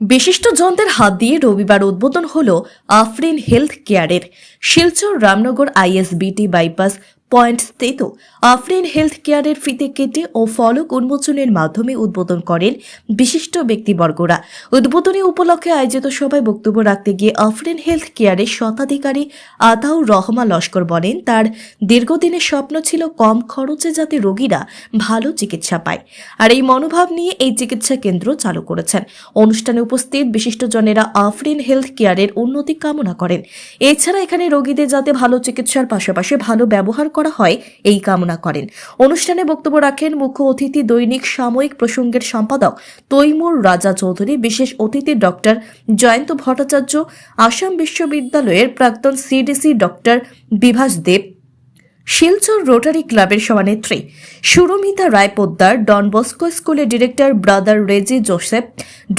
বিশিষ্ট জনদের হাত দিয়ে রবিবার উদ্বোধন হল আফরিন হেলথ কেয়ারের Silchar Ramnagar ISBT bypass point স্থিত আফরিন হেলথ কেয়ারের ফিতে কেটে ও ফলক উন্মোচনের মাধ্যমে উদ্বোধন করেন বিশিষ্ট ব্যক্তিবর্গরা। উদ্বোধনী উপলক্ষে আয়োজিত সভায় বক্তব্য রাখতে গিয়ে আফরিন হেলথ কেয়ারের শতাধিকারী আতাউর রহমা লস্কর বলেন, তার দীর্ঘদিনের স্বপ্ন ছিল কম খরচে যাতে রোগীরা ভালো চিকিৎসা পায়। আর এই মনোভাব নিয়ে এই চিকিৎসা কেন্দ্র চালু করেছেন। অনুষ্ঠানে উপস্থিত বিশিষ্টজনেরা আফরিন হেলথ কেয়ারের উন্নতি কামনা করেন। এছাড়া এখানে রোগীদের যাতে ভালো চিকিৎসার পাশাপাশি ভালো ব্যবহার করা হয় এই কামনা করেন। অনুষ্ঠানে বক্তব্য রাখেন মুখ্য অতিথি দৈনিক সাময়িক প্রসঙ্গের সম্পাদক তৈমুর রাজা চৌধুরী, বিশেষ অতিথি ডক্টর জয়ন্ত ভট্টাচার্য, আসাম বিশ্ববিদ্যালয়ের প্রাক্তন CDC doctor Bibhas Deb Silchar rotary ক্লাবের সভানেত্রী সুরমিতা রায় পোদ্দার, ডন বস্কো স্কুলের director brother Reji Joseph,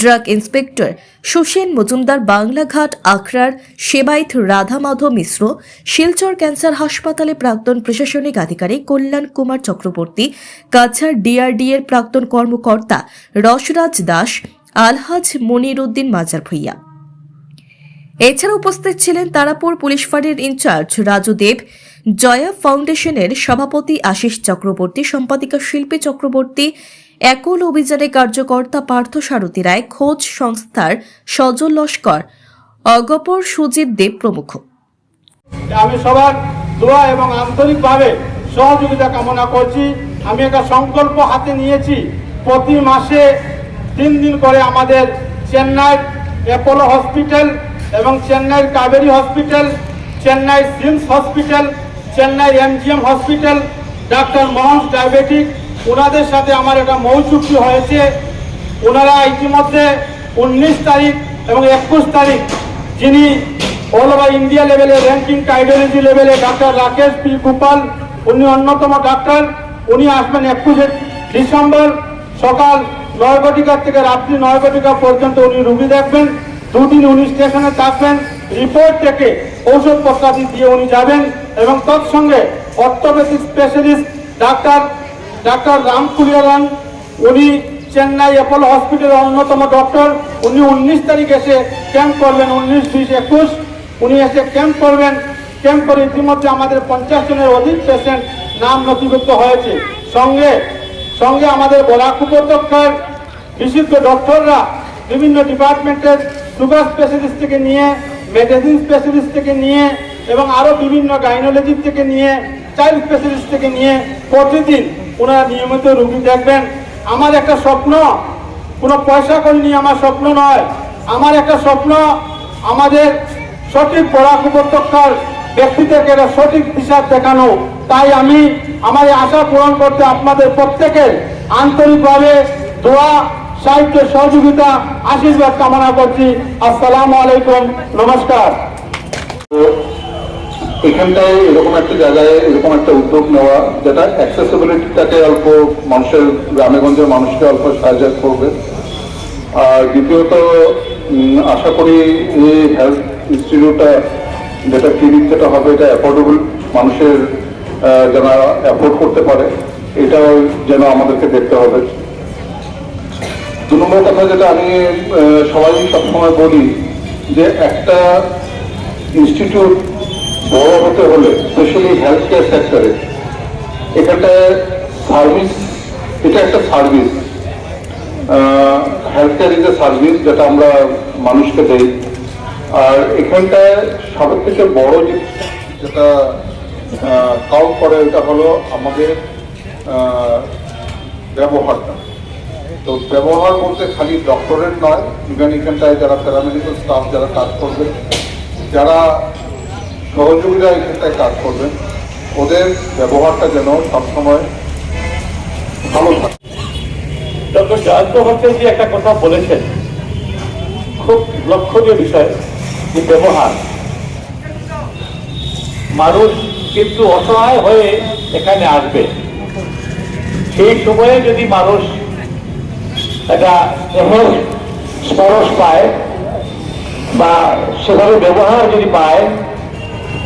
drug inspector Susen Majumdar, Banglaghat আখড়ার সেবাইত রাধা মাধব মিশ্র, শিলচর ক্যান্সার হাসপাতালে প্রাক্তন প্রশাসনিক আধিকারিক কল্যাণ কুমার চক্রবর্তী, কাছাড় ডিআরডি এর প্রাক্তন কর্মকর্তা রসরাজ দাস, আলহাজ মনির উদ্দিন মাজার ভূঁইয়া। এছাড়া উপস্থিত ছিলেন তারাপুর পুলিশ ফাঁড়ির ইনচার্জ রাজু দেব জয়া ফাউন্ডেশনের সভাপতি আশিস চক্রবর্তী, সম্পাদিকা শিল্পী চক্রবর্তী, একল অভিযানে কার্যকর্তা পার্থ সারথী রায়, খোঁজ সংস্থার সজল লস্কর, অগপর সুজিত দেব প্রমুখ। আমি সবার দোয়া এবং আন্তরিকভাবে সহযোগিতা কামনা করছি। আমি একটা সংকল্প হাতে নিয়েছি। প্রতি মাসে তিন দিন করে আমাদের চেন্নাই অ্যাপোলো হসপিটাল এবং চেন্নাইয়ের Kaveri hospital, Chennai SIMS hospital Chennai MGM hospital, doctor মহস ডায়াবেটিক, ওনাদের সাথে আমার একটা মৌ চুক্তি হয়েছে। ওনারা ইতিমধ্যে উনিশ তারিখ এবং একুশ তারিখ যিনি অল ওভার ইন্ডিয়া লেভেলে র্যাঙ্কিং কার্ডিওলজি লেভেলে ডাক্তার রাকেশ পি গোপাল, উনি অন্যতম ডাক্তার। উনি আসবেন একুশে ডিসেম্বর, সকাল নয় ঘটিকা থেকে রাত্রি নয় ঘটিকা পর্যন্ত উনি রুগী দেখবেন। দুদিন উনি স্টেশনে থাকবেন। রিপোর্ট থেকে ঔষধপত্রাদি দিয়ে উনি যাবেন এবং তৎসঙ্গে অর্থোপেথিক স্পেশালিস্ট ডাক্তার ডাক্তার রাম কুলিয়ারান, উনি চেন্নাই অ্যাপোলো হসপিটালের অন্যতম ডক্টর, উনি উনিশ তারিখ এসে ক্যাম্প করবেন, উনিশ, বিশ, একুশ। উনি এসে ক্যাম্প করবেন। ক্যাম্প করে ইতিমধ্যে আমাদের পঞ্চাশ জনের অধিক পেশেন্ট নাম নথিভুক্ত হয়েছে। সঙ্গে সঙ্গে আমাদের বরাক উপত্যকার বিশিষ্ট ডক্টররা বিভিন্ন ডিপার্টমেন্টের সুগার স্পেশালিস্ট থেকে নিয়ে মেডিসিন স্পেশালিস্ট থেকে নিয়ে এবং আরও বিভিন্ন গাইনোলজি থেকে নিয়ে চাইল্ড স্পেশালিস্ট থেকে নিয়ে প্রতিদিন ওনারা নিয়মিত রুগী দেখবেন। আমার একটা স্বপ্ন, কোনো পয়সা করে নিয়ে আমার স্বপ্ন নয়। আমার একটা স্বপ্ন, আমাদের সঠিক বরাক উপত্যকার ব্যক্তিদেরকে একটা সঠিক দিশা দেখানো। তাই আমি, আমার আশা পূরণ করতে আপনাদের প্রত্যেকের আন্তরিকভাবে দোয়া সাহিত্য সহযোগিতা, আশীর্বাদ কামনা করছি। আসসালামু আলাইকুম, নমস্কার। এখানটায় এরকম একটা জায়গায় এরকম একটা উদ্যোগ নেওয়া, যেটা অ্যাক্সেসিবিলিটিটাকে অল্প মানুষের গ্রামে গঞ্জের মানুষকে অল্প সাহায্য করবে। আর দ্বিতীয়ত আশা করি এই হেলথ ইনস্টিটিউটটা যেটা ক্লিনিক যেটা হবে, এটা অ্যাফোর্ডেবল মানুষের যেন অ্যাফোর্ড করতে পারে, এটাও যেন আমাদেরকে দেখতে হবে। দু নম্বর কথা যেটা আমি সবাই সবসময় বলি যে একটা ইনস্টিটিউট বড় হতে হলে স্পেশালি হেলথ কেয়ার সেক্টরে এখানটায় সার্ভিস এটা একটা service health care is a service যেটা আমরা মানুষকে দেই। আর এখানটায় সব থেকে বড় যেটা কাউন্ট করে, এটা হলো আমাদের ব্যবহারটা। তো ব্যবহার বলতে খালি ডক্টরের নয় ইভেন এখানটায় যারা প্যারামেডিক্যাল স্টাফ যারা কাজ করবে, যারা সহযোগীরা এখানটায় কাজ করবেন ওদের ব্যবহারটা যেন সবসময় ভালো থাকে। ডক্টর জয়ন্ত ভট্টাচার্য একটা কথা বলেছেন, খুব লক্ষণীয় বিষয় যে ব্যবহার। মানুষ কিন্তু অসহায় হয়ে এখানে আসবে। সেই সময়ে যদি মানুষ একটা স্নেহের স্পরশ পায় বা সেভাবে ব্যবহার যদি পায়,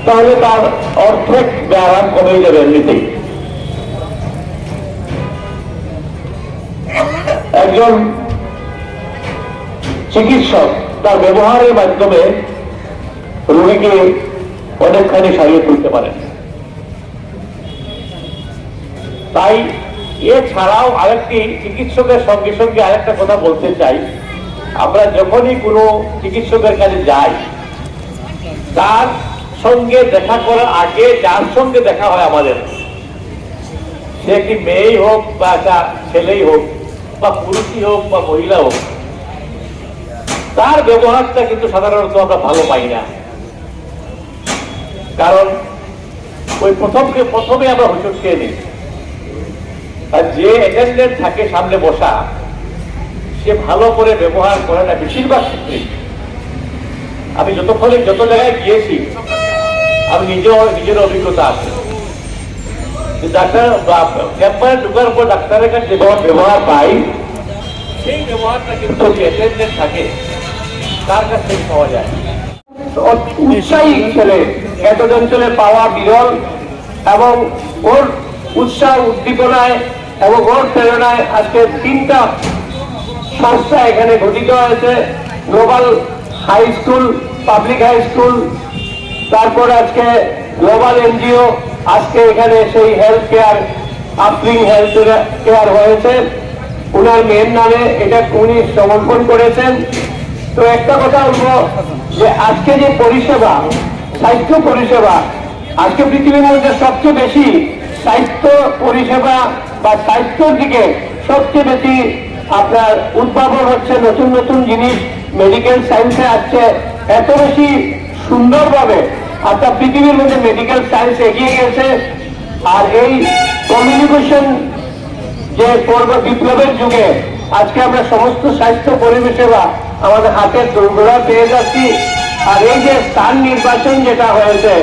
তাহলে তার অর্ধেক ব্যায়াম কমে যাবে এমনিতেই। একজন চিকিৎসক তার ব্যবহারের মাধ্যমে রোগীকে অনেকখানি সারিয়ে তুলতে পারেন। তাই এছাড়াও আরেকটি চিকিৎসকের সঙ্গে সঙ্গে আরেকটা কথা বলতে চাই। আমরা যখনই কোনো চিকিৎসকের কাছে যাই, তার সঙ্গে দেখা করার আগে যার সঙ্গে দেখা হয় আমাদের, সে একটি মেয়েই হোক বা একটা ছেলেই হোক বা পুরুষই হোক বা মহিলা হোক, তার ব্যবহারটা কিন্তু সাধারণত আমরা ভালো পাই না। কারণ ওই প্রথমকে প্রথমে আমরা হোঁচট খেয়ে নিই। আর যে অ্যাটেন্ডেন্ট থাকে সামনে বসা, সে ভালো করে ব্যবহার করে না, বেশিরভাগ ক্ষেত্রে আমি যতক্ষণে, যত জায়গায় গিয়েছি, আমি নিজেও নিজের অভিজ্ঞতা আছে। ডাক্তার চেম্বারে ঢুকার পর ডাক্তারের কাছে ব্যবহার পাই, সেই ব্যবহারটা কিন্তু অ্যাটেন্ডেন্ট থাকে, তার কাছ থেকে পাওয়া যায়। উৎসাহী ছেলে এতজন ছেলে পাওয়া বিরল, এবং ওর উৎসাহ, উদ্দীপনায় এবং ওর প্রেরণায় আজকে তিনটা সংস্থা এখানে গঠিত হয়েছে। Global high school public high school তারপর আজকে গ্লোবাল এনজিও আজকে এখানে সেই হেলথ কেয়ার আপলিং হেলথ কেয়ার হয়েছে। ওনার মেয়ের নামে এটা উনি সমর্পণ করেছেন। তো একটা কথা বলব, যে আজকে যে পরিষেবা, স্বাস্থ্য পরিষেবা, আজকে পৃথিবীর মধ্যে সবচেয়ে বেশি স্বাস্থ্য পরিষেবা বা স্বাস্থ্যের দিকে সবচেয়ে বেশি আপনার উদ্ভাবন হচ্ছে, নতুন নতুন জিনিস মেডিকেল সায়েন্সে আসছে। এত বেশি সুন্দরভাবে আপনার পৃথিবীর মধ্যে মেডিকেল সায়েন্স এগিয়ে গেছে আর এই কমিউনিকেশন যে পূর্ব, বিপ্লবের যুগে, আজকে আমরা সমস্ত স্বাস্থ্য পরিষেবা আমাদের হাতের দুর্গড়া পেয়ে যাচ্ছি। আর এই যে স্থান নির্বাচন যেটা হয়েছে,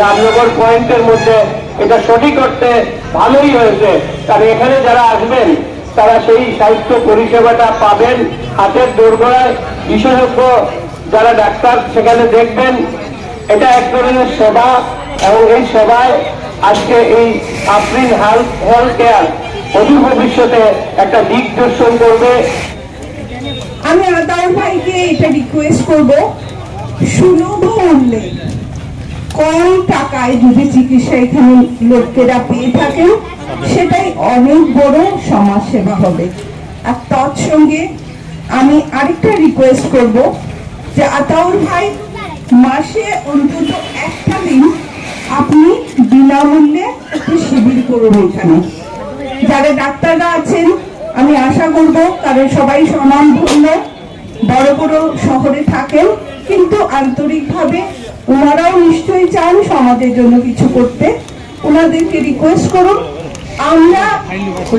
রামনগর পয়েন্টের মধ্যে এটা সঠিক করতে ভালোই হয়েছে। কারণ এখানে যারা আসবেন, তারা সেই স্বাস্থ্য পরিষেবাটা পাবেন হাতের দোরগোড়ায়। বিশেষজ্ঞ যারা ডাক্তার, সেখানে দেখবেন এটা এক ধরনের সেবা এবং এই সেবায় আজকে এই আফরিন হেলথ হেলথ কেয়ার অদূর ভবিষ্যতে একটা দিক দর্শন করবে। আমি আদার ভাইকে এটা রিকোয়েস্ট করব সুলভ মূল্যে কম টাকায় যদি চিকিৎসা এখানে লোকেরা পেয়ে থাকেন, সেটাই অনেক বড় সমাজ সেবা হবে। আর তৎসঙ্গে আমি আরেকটা রিকোয়েস্ট করব যে আতাউর ভাই, মাসে অন্তত একটা দিন আপনি বিনামূল্যে একটি শিবির করুন এখানে। যারা ডাক্তাররা আছেন, আমি আশা করব কারণ সবাই সমান ধন্য। বড় বড় শহরে থাকেন, কিন্তু আন্তরিকভাবে ওনারাও নিশ্চয়ই চান সমাজের জন্য কিছু করতে। ওনাদেরকে রিকোয়েস্ট করুন। আমরা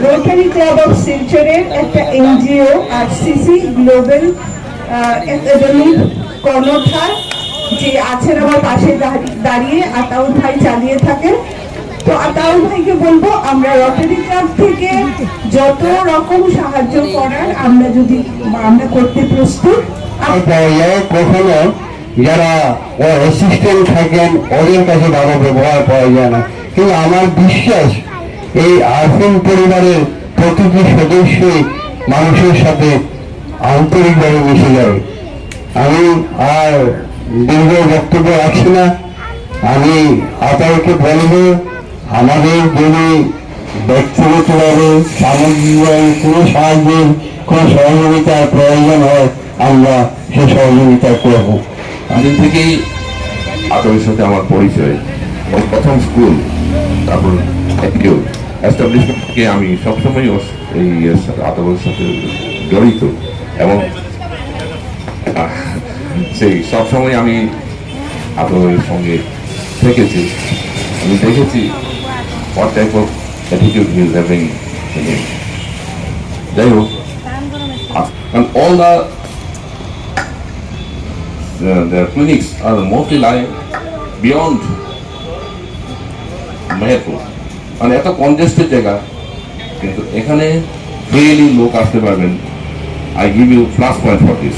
রোটারি ক্লাব অফ শিলচরের একটা এনজিও, আরসিসি, গ্লোবাল একাডেমিক কর্ণধার, যে আছেন আমার পাশে দাঁড়িয়ে আতাউর ভাই চালিয়ে থাকেন। তো আতাউর ভাইকে বলব, আমরা রটারি ক্লাব থেকে যত রকম সাহায্য করার আমরা যদি, আমরা করতে প্রস্তুত। কখনো যারা অ্যাসিস্ট্যান্ট থাকেন, ওদের কাছে ভালো ব্যবহার পাওয়া যায় না। কিন্তু আমার বিশ্বাস, এই আরফিন পরিবারের প্রতিটি সদস্যই মানুষের সাথে আন্তরিকভাবে মিশে যাবে আমি আর দীর্ঘ বক্তব্য রাখছি না। আমি আপনাকে বলব আমাদের যদি ব্যক্তিগতভাবে সামগ্রিকভাবে কোনো সাহায্যের, কোনো সহযোগিতার প্রয়োজন হয়, আমরা সে সহযোগিতা করব। আদিন থেকেই আতরের সাথে আমার পরিচয়। এবং প্রথম স্কুল তারপর এস্টাবলিশমেন্ট থেকে আমি সবসময় ওর- এই এর সাথে জড়িত। এবং সেই সবসময় আমি আতরের সঙ্গে থেকেছি। আমি দেখেছি what type of attitude he is having in the the, their clinics are mostly lying beyond Meherpur মানে এত কনজেস্টেড জায়গা, কিন্তু এখানে ফ্রিলি লোক আসতে পারবেন। I give you plus point for this